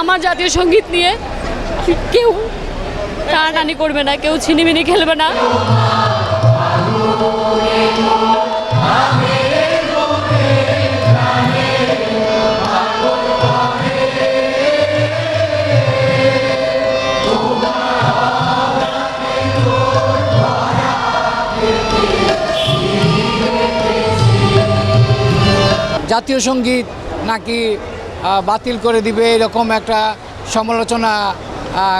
আমার জাতীয় সংগীত নিয়ে কেউ টানাটানি করবে না, কেউ ছিনিমিনি খেলবে না। জাতীয় সংগীত নাকি বাতিল করে দিবে, এরকম একটা সমালোচনা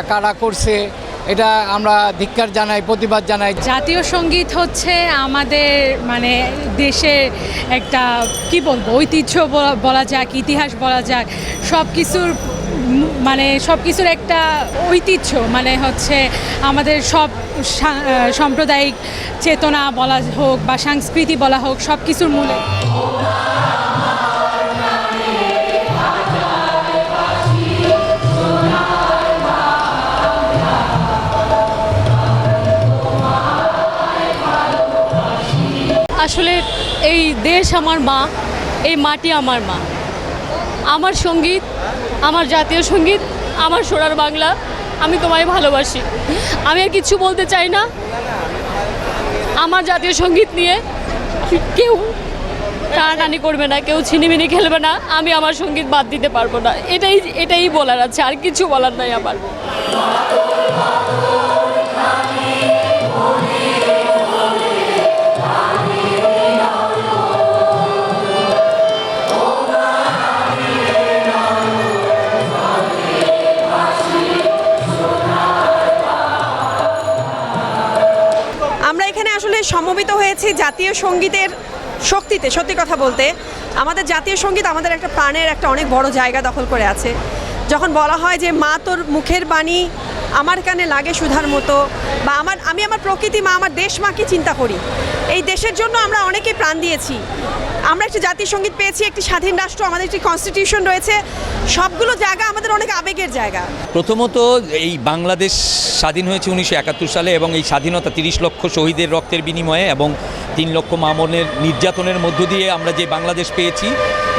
কারা করছে, এটা আমরা ধিক্কার জানাই, প্রতিবাদ জানাই। জাতীয় সংগীত হচ্ছে আমাদের মানে দেশের একটা, কি বলব, ঐতিহ্য বলা- যাক, ইতিহাস বলা যাক সব কিছুর মানে সব কিছুর একটা ঐতিহ্য মানে হচ্ছে আমাদের সব সাম্প্রদায়িক চেতনা বলা হোক বা সংস্কৃতি বলা হোক সব কিছুর মূলে। আসলে এই দেশ আমার মা, এই মাটি আমার মা। আমার সংগীত, আমার জাতীয় সংগীত, আমার সোনার বাংলা, আমি তোমায় ভালোবাসি। আমি আর কিছু বলতে চাই না। আমার জাতীয় সংগীত নিয়ে কেউ টানাটানি করবে না, কেউ ছিনিমিনি খেলবে না। আমি আমার সংগীত বাদ দিতে পারব না। এটাই এটাই বলার আছে, আর কিছু বলার নাই আমার। সমবেত হয়েছি জাতীয় সঙ্গীতের শক্তিতে, সত্যি কথা বলতে। আমাদের জাতীয় সংগীত আমাদের একটা প্রাণের একটা অনেক বড় জায়গা দখল করে আছে। যখন বলা হয় যে, মা, তোর মুখের বাণী আমার কানে লাগে সুধার মতো বা, আমার, আমি আমার প্রকৃতি, মা, আমার দেশ মাকে চিন্তা করি? এই দেশের জন্য আমরা অনেকে প্রাণ দিয়েছি। আমরা একটি জাতীয় সংগীত পেয়েছি, একটি স্বাধীন রাষ্ট্র, আমাদের একটি কনস্টিটিউশন রয়েছে। সবগুলো জায়গা আমাদের অনেক আবেগের জায়গা। প্রথমত এই বাংলাদেশ স্বাধীন হয়েছে উনিশশো একাত্তর সালে এবং এই স্বাধীনতা তিরিশ লক্ষ শহীদের রক্তের বিনিময়ে এবং তিন লক্ষ মামনের নির্যাতনের মধ্য দিয়ে আমরা যে বাংলাদেশ পেয়েছি,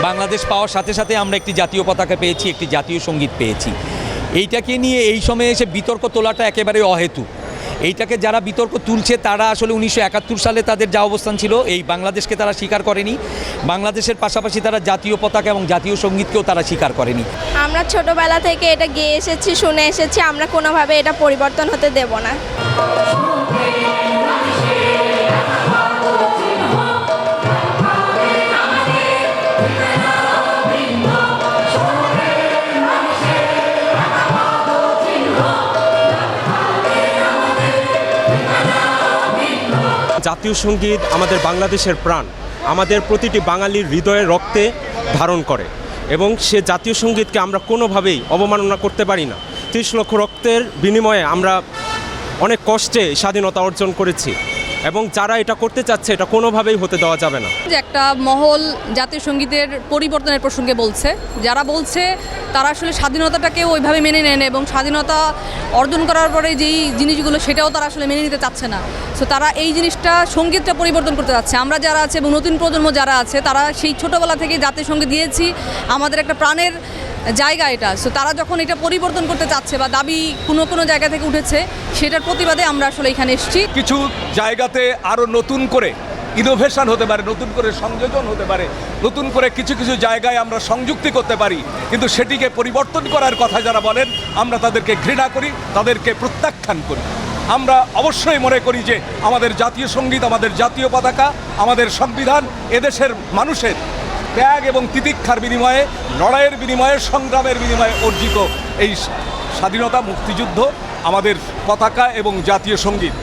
বাংলাদেশ পাওয়ার সাথে সাথে আমরা একটি জাতীয় পতাকা পেয়েছি, একটি জাতীয় সংগীত পেয়েছি। এইটাকে নিয়ে এই সময়ে এসে বিতর্ক তোলাটা একেবারে অহেতুক। এইটাকে যারা বিতর্ক তুলছে, তারা আসলে উনিশশো একাত্তর সালে তাদের যা অবস্থান ছিল, এই বাংলাদেশকে তারা স্বীকার করেনি। বাংলাদেশের পাশাপাশি তারা জাতীয় পতাকা এবং জাতীয় সঙ্গীতকেও তারা স্বীকার করেনি। আমরা ছোটবেলা থেকে এটা গেয়ে এসেছি, শুনে এসেছি, আমরা কোনোভাবে এটা পরিবর্তন হতে দেব না। জাতীয় সংগীত আমাদের বাংলাদেশের প্রাণ। আমাদের প্রতিটি বাঙালির হৃদয়ের রক্তে ধারণ করে এবং সে জাতীয় সঙ্গীতকে আমরা কোনোভাবেই অবমাননা করতে পারি না। ত্রিশ লক্ষ রক্তের বিনিময়ে আমরা অনেক কষ্টে স্বাধীনতা অর্জন করেছি এবং যারা এটা করতে চাচ্ছে, এটা কোনোভাবেই হতে দেওয়া যাবে না। যে একটা মহল জাতীয় সঙ্গীতের পরিবর্তনের প্রসঙ্গে বলছে, যারা বলছে তারা আসলে স্বাধীনতাটাকে ওইভাবে মেনে নেন এবং স্বাধীনতা অর্জন করার পরে যেই জিনিসগুলো, সেটাও তারা আসলে মেনে নিতে চাচ্ছে না। সো তারা এই জিনিসটা সঙ্গীতটা পরিবর্তন করতে যাচ্ছে। আমরা যারা আছে এবং নতুন প্রজন্ম যারা আছে, তারা সেই ছোটোবেলা থেকে জাতীয় সংগীত দিয়েছি, আমাদের একটা প্রাণের জায়গা এটা। সো তারা যখন এটা পরিবর্তন করতে চাচ্ছে বা দাবি কোনো কোনো জায়গা থেকে উঠেছে, সেটার প্রতিবাদে আমরা আসলে এখানে এসেছি। কিছু জায়গাতে আরও নতুন করে ইনোভেশন হতে পারে, নতুন করে সংযোজন হতে পারে, নতুন করে কিছু কিছু জায়গায় আমরা সংযুক্তি করতে পারি। কিন্তু সেটিকে পরিবর্তন করার কথা যারা বলেন, আমরা তাদেরকে ঘৃণা করি, তাদেরকে প্রত্যাখ্যান করি। আমরা অবশ্যই মনে করি যে আমাদের জাতীয় সংগীত, আমাদের জাতীয় পতাকা, আমাদের সংবিধান এদেশের মানুষের ত্যাগ এবং তিতিক্ষার বিনিময়ে, লড়াইয়ের বিনিময়ে, সংগ্রামের বিনিময়ে অর্জিত এই স্বাধীনতা মুক্তিযুদ্ধ, আমাদের পতাকা এবং জাতীয় সংগীত।